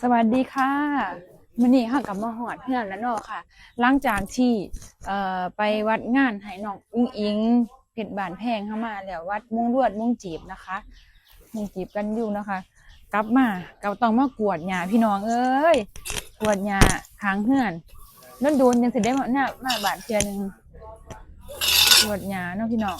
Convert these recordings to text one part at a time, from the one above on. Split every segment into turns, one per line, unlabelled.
สวัสดีค่ะมื้อนี้เฮากลับมาฮอดเฮือนแล้วเนาะค่ะ หลังจากที่เอ่อไปวัดงานให้น้องอุ๋งอิงเพชรบานแพงเข้ามาแล้ววัดมุงลวดมุงจีบนะคะมุงจีบกันอยู่นะคะ กลับมาก็ต้องมากวดหญ้าพี่น้องเอ้ยกวดหญ้าค้างเฮือนนั่นโดนยังสิได้มาหน้ามาบานเทื่อหนึงกวดหญ้าเนาะพี่น้อง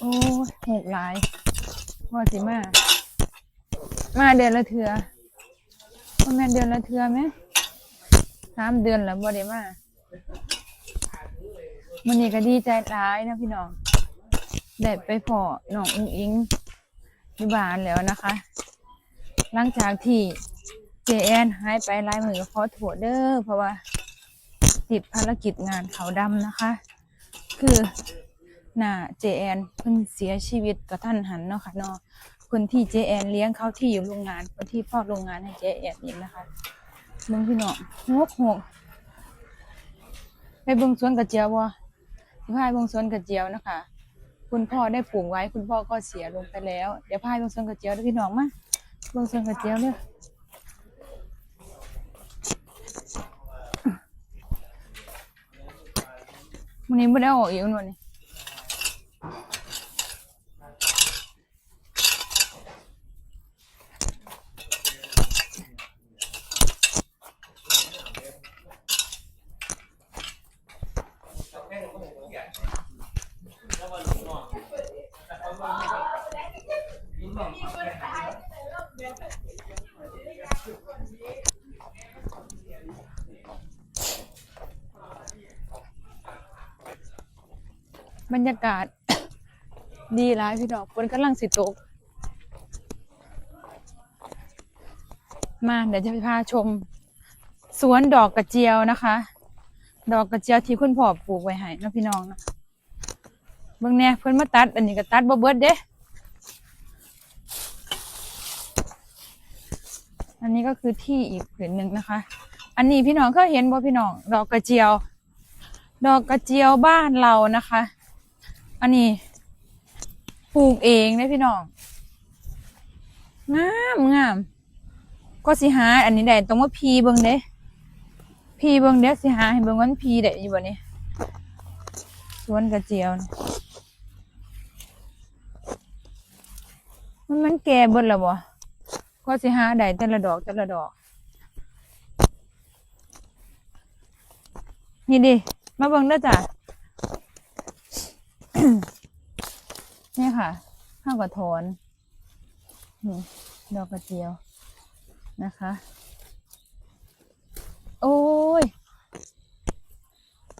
โอ้ย หกหลายว่าสิมามาเดือนละเทือว่าแม่นเดือนละเทือไหมสามเดือนแล้วบ่ได้มามันนี้ก็ดีใจร้ายนะพี่น้องได้ไปพอน้องอุ้งอิงที่บ้านแล้วนะคะ หลังจากที่เจแอนหายไปหลายมือก็ขอโทษเด้อเพราะว่าติดภารกิจงานเขาวดำนะคะ คือ น่าเจแอนเพิ่นเสียชีวิตกระทันหันเนาะค่ะเนาะคนที่เจแอนเลี้ยงเขาที่อยู่โรงงานคนที่พ่อโรงงานให้เจแอนเองนะคะมึงพี่น้องหกหกไปเบิ่งสวนกระเจียวบ่สิพาไปเบิ่งสวนกระเจียวนะคะ คุณพ่อได้ปลูกไว้ คุณพ่อก็เสียลงไปแล้ว เดี๋ยวพาไปเบิ่งสวนกระเจียวด้อพี่น้องมาเบิ่งสวนกระเจียวเด้อวันนี้ไม่ได้ออกอีกวันนี้ บรรยากาศ ดีร้ายพี่ดอกฝนกำลังสิตก มาเดี๋ยวจะพาชม สวนดอกกระเจียวนะคะ ดอกกระเจียวที่คุณพ่อปลูกไว้ให้นะพี่น้องนะเบิ่งแน่เพิ่อนมาตัด อันนี้ก็ตัดบ่เบิดเด้อันนี้ก็คือที่อีกผืนหนึ่งนะคะ อันนี้พี่น้องก็เห็นบ่พี่น้อง ดอกกระเจียว ดอกกระเจียวบ้านเรานะคะ อันนี้ปลูกเองนะพี่น้องงามงามก็สิหาอันนี้ได้ตรงว่าพีเบิ่งเด้พีเบิ่งเด้สิหาให้เบิ่งวันพีได้อยู่บ่นี่สวนกระเจียวมันมันแก่เบิดแล้วบ่ก็สิหาได้แต่ละดอกแต่ละดอก นี่ดิมาเบิ่งเด้อจ้ะ นี่ค่ะข้าวกระโถนนี่ดอกกระเจียวนะคะ โอ้ย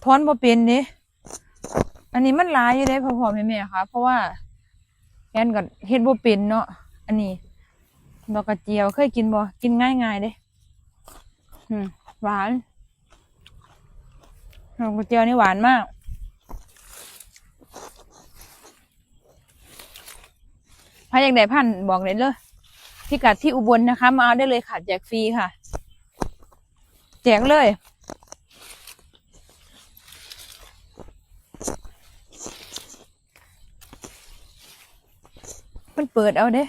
ถอนบ่เป็นนี่อันนี้มันลายอยู่เด้พอพ่อแม่แม่ค่ะ เพราะว่าแอนกับเฮ็ดบ่เป็นเนาะอันนี้ดอกกระเจียวเคยกินบ่กินง่ายๆเด้หวานดอกกระเจียวนี่หวานมาก ถ้าอยากได้พันบอกเลยเลยพิกัดที่อุบลนนะคะ มาเอาได้เลยค่ะแจกฟรีค่ะ แจกเลย มันเปิดเอาเด้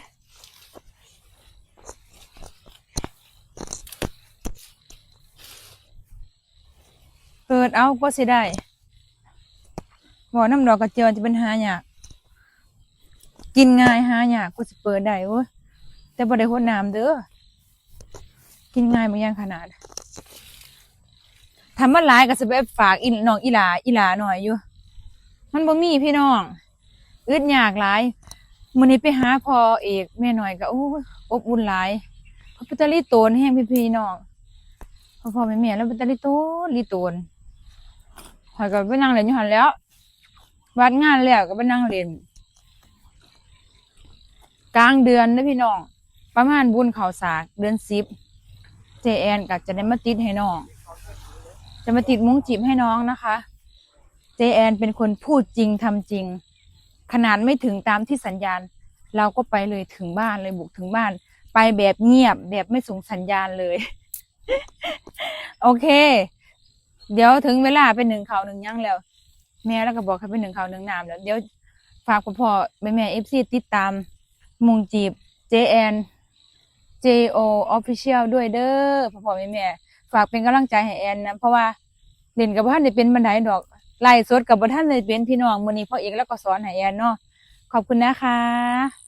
เปิดเอาก็สิได้บอกน้ำดอกกระเจียวจะเป็นหายาก กินง่ายหายากกูสิเปิดได้เว้ยแต่บ่ได้หดน้ำเด้อกินง่ายบางอย่างขนาดทำมันหลายก็สิไปฝากอีน้องอีหลาอีหลาหน่อยอยู่ มันบ่มีพี่น้องอึดยากหลายมื้อนี้ไปหาพ่อเอกแม่หน่อยก็โอ้อบอุ่นหลายพระเป็นตาลีโตนแห้งพี่พี่น้องพ่อพ่อแม่แม่แล้วเป็นตาลีโตนลีโตนข่อยก็ไปนั่งเล่นอยู่หันแล้ววัดงานแล้วก็ไปนั่งเล่น กลางเดือนนะพี่น้อง ประมาณบุญเขาสากเดือนสิบเจแอนก็จะได้มาติดให้น้อง จะมาติดมุ้งจีบให้น้องนะคะ เจแอนเป็นคนพูดจริงทำจริง ขนาดไม่ถึงตามที่สัญญาณ เราก็ไปเลยถึงบ้านเลยบุกถึงบ้าน ไปแบบเงียบแบบไม่ส่งสัญญาณเลย โอเค เดี๋ยวถึงเวลาเป็นหนึ่งเขาหนึ่งย่างแล้ว แม่แล้วก็บอกให้ไปหนึ่งข้าวหนึ่งน้ำแล้ว เดี๋ยวฝากพ่อพ่อแม่แม่เอฟซีติดตาม มุงจีบ JN JO Official ด้วยเด้อพ่อพ่อแม่แม่ฝากเป็นกำลังใจให้แอนนะเพราะว่าเล่นกับบ่ท่านได้เป็นบันไดดอกไล่สดกับบ่ท่านเลยเป็นพี่น้องมื้อนี้พ่อเอกแล้วก็สอนให้แอนเนาะขอบคุณนะคะ